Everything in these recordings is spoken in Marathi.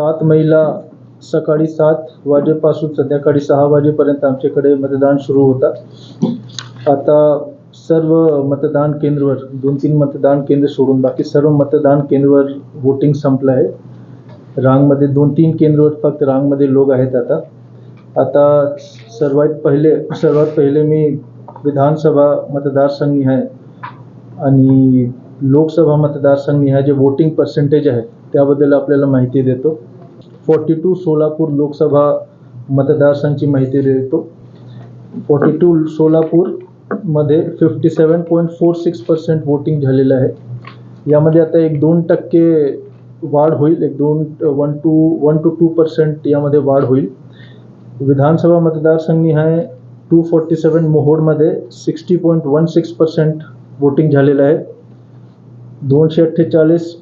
सात महिला सकाळी सात वाजेपासून संध्याकाळी सहा वाजेपर्यंत आमच्याकडे मतदान सुरू होता आता सर्व मतदान केंद्रवर दोन तीन मतदान केंद्र सोडून बाकी सर्व मतदान केंद्रवर वोटिंग संपलं आहे. रांगमध्ये दोन तीन केंद्रवर फक्त रांगमध्ये लोक आहेत आता. आता सर्वात पहिले सर्वात पहिले मी विधानसभा मतदारसंघ आहे. आणि लोकसभा मतदारसंघ निहाय जे वोटिंग पर्सेंटेज आहे त्याबद्दल आपल्याला माहिती देतो. फोर्टी टू सोलापूर लोकसभा मतदारसंघची माहिती देतो. फोर्टी टू सोलापूरमध्ये fifty seven point four six percent voting झालेलं आहे. यामध्ये आता एक दोन टक्के वाढ होईल एक दोन one two one two two percent यामध्ये वाढ होईल. विधानसभा मतदारसंघ आहे two forty seven मोहोडमध्ये sixty point one six percent voting झालेलं आहे. दोनशे अठ्ठेचाळीस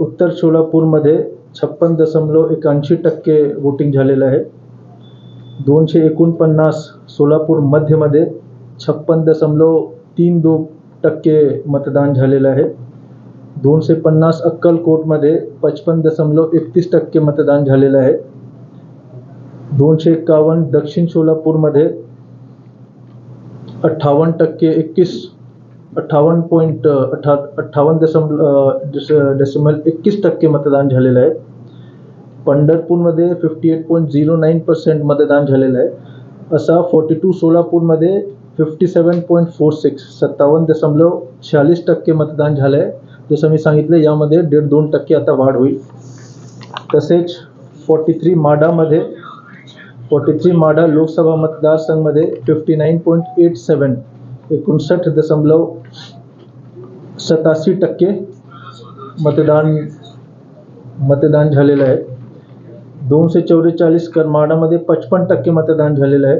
उत्तर सोलापूरमध्ये छप्पन दशमलव एकाऐंशी टक्के वोटिंग झालेलं आहे. दोनशे एकोणपन्नास सोलापूर मध्यमध्ये छप्पन दशमलव तीन दो टक्के मतदान झालेलं आहे. दोनशे पन्नास अक्कलकोटमध्ये पचपन दशमलव एकतीस टक्के मतदान झालेलं आहे. दोनशे एकावन्न दक्षिण सोलापूरमध्ये अठ्ठावन्न टक्के एकवीस अठ्ठावन्न पॉईंट अठ्ठा अठ्ठावन्न दशम डेसिमल एकतीस टक्के मतदान झालेलं आहे. पंढरपूरमध्ये fifty eight point zero nine percent मतदान झालेलं आहे. असा फोर्टी टू सोलापूरमध्ये fifty seven point four six सत्तावन्न दशमलव शहाळीस टक्के मतदान झालं आहे जसं मी सांगितलं यामध्ये दीड दोन टक्के आता वाढ होईल. तसेच फोर्टी थ्री माडामध्ये forty three Madha Lok Sabha मतदारसंघमध्ये fifty nine point eight seven एकोणसठ दशमलव सतासी टक्के मतदान मतदान झालेलं आहे. दोनशे चौवेचाळीस करमाडामध्ये पचपन टक्के मतदान झालेलं आहे.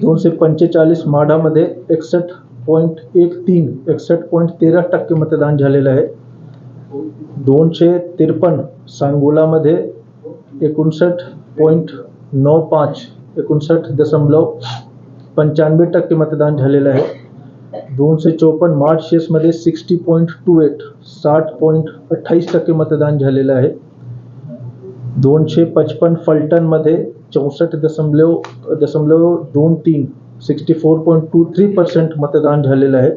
दोनशे पंचेचाळीस माढामध्ये एकसष्ट पॉईंट एक तीन एकसष्ट पॉईंट तेरा टक्के मतदान झालेलं आहे. दोनशे त्रेपन्न सांगोलामध्ये एकोणसष्ट पॉईंट नऊ पाच एकोणसष्ट दशमलव पंच्याण्णव टक्के मतदान झालेलं आहे. दोनशे चोपन्न मार्चेसमध्ये सिक्स्टी पॉईंट टू एट साठ पॉईंट अठ्ठावीस टक्के मतदान झालेलं आहे. दोनशे पचपन फलटणमध्ये चौसष्ट दशमलव दशमलव दोन तीन sixty four point two three percent मतदान झालेलं आहे.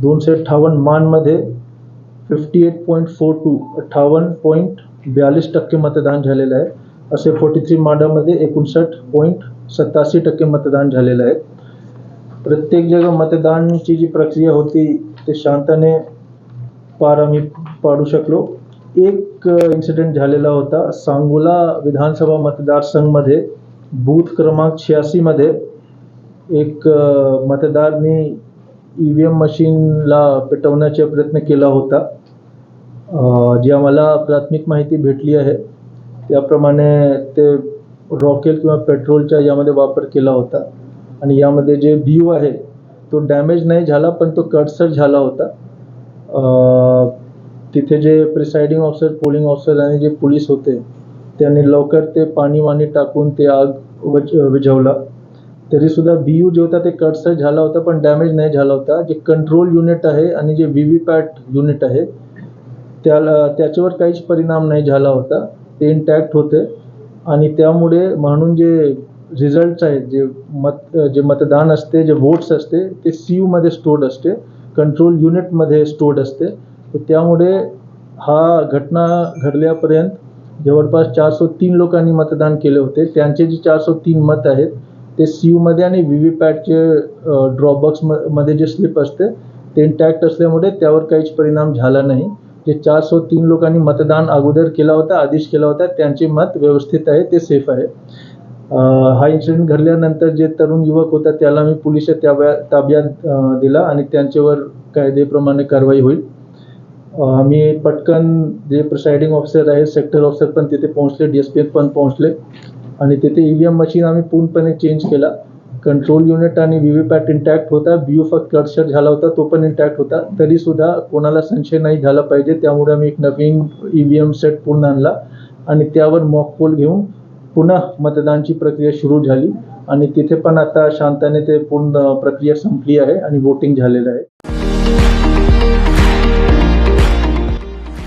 दोनशे अठ्ठावन्न मानमध्ये fifty eight point four two अठ्ठावन्न पॉईंट ब्याळीस टक्के मतदान झालेलं आहे. असे फोर्टी थ्री माडामध्ये एकोणसाठ पॉईंट सत्तासी टक्के मतदान झालेलं आहे. प्रत्येक जग मतदानची जी प्रक्रिया होती ते शांतने पार आम्ही पाडू शकलो. एक इन्सिडेंट झालेला होता. सांगोला विधानसभा मतदारसंघमध्ये बूथ क्रमांक शहाऐंशीमध्ये एक मतदारनी ई व्ही एम मशीनला पेटवण्याचा प्रयत्न केला होता. जी आम्हाला प्राथमिक माहिती भेटली आहे त्याप्रमाणे ते रॉकेल किंवा पेट्रोलचा यामध्ये वापर केला होता. आणि यामध्ये जे व्ह्यू आहे तो डॅमेज नाही झाला पण तो कटसर झाला होता. तिथे जे प्रिसाइडिंग ऑफिसर पोलिंग ऑफिसर आणि जे पोलीस होते त्यांनी लवकर ते पाणी वाणी टाकून ते आग वज विझवला. तरीसुद्धा बी यू जे होता ते कटसर झाला होता पण डॅमेज नाही झाला होता. जे कंट्रोल युनिट आहे आणि जे व्ही व्ही पॅट युनिट आहे त्याला त्याच्यावर काहीच परिणाम नाही झाला होता. ते इंटॅक्ट होते. आणि त्यामुळे म्हणून जे रिझल्ट्स आहेत जे मत जे मतदान असते जे वोट्स असते ते सी यूमध्ये स्टोर्ड असते. कंट्रोल युनिटमध्ये स्टोर्ड असते. त्यामुळे हा घटना घडल्यापर्यंत जवळपास चारशे तीन लोकांनी मतदान केले होते. त्यांचे जे चारशे तीन मत आहेत ते सी यूमध्ये आणि व्ही व्ही पॅटचे ड्रॉबॉक्स म मध्ये जे स्लिप असते ते इंटॅक्ट असल्यामुळे त्यावर काहीच परिणाम झाला नाही. जे चारशे तीन लोकांनी मतदान अगोदर केला होता आदेश केला होता त्यांचे मत व्यवस्थित आहे ते सेफ आहे. हा इन्सिडेंट घडल्यानंतर जे तरुण युवक होता त्याला मी पोलिसच्या ताब्या ताब्यात दिला आणि त्यांच्यावर कायदेप्रमाणे कारवाई होईल. आम्ही पटकन जे प्रिसाइडिंग ऑफिसर आहे सेक्टर ऑफिसर पण तिथे पोहोचले डी एस पी पण पोहोचले. आणि तिथे ई व्ही एम मशीन आम्ही पूर्णपणे चेंज केला. कंट्रोल युनिट आणि व्ही व्ही पॅट इंटॅक्ट होता. बी यू फक्त कटशर झाला होता तो पण इंटॅक्ट होता. तरीसुद्धा कोणाला संशय नाही झाला पाहिजे. त्यामुळे आम्ही एक नवीन ई व्ही एम सेट पूर्ण आणला. आणि त्यावर मॉक पोल घेऊन पुन्हा मतदानची प्रक्रिया सुरू झाली. आणि तिथे पण आता शांतने ते पूर्ण प्रक्रिया संपली आहे आणि वोटिंग झालेलं आहे.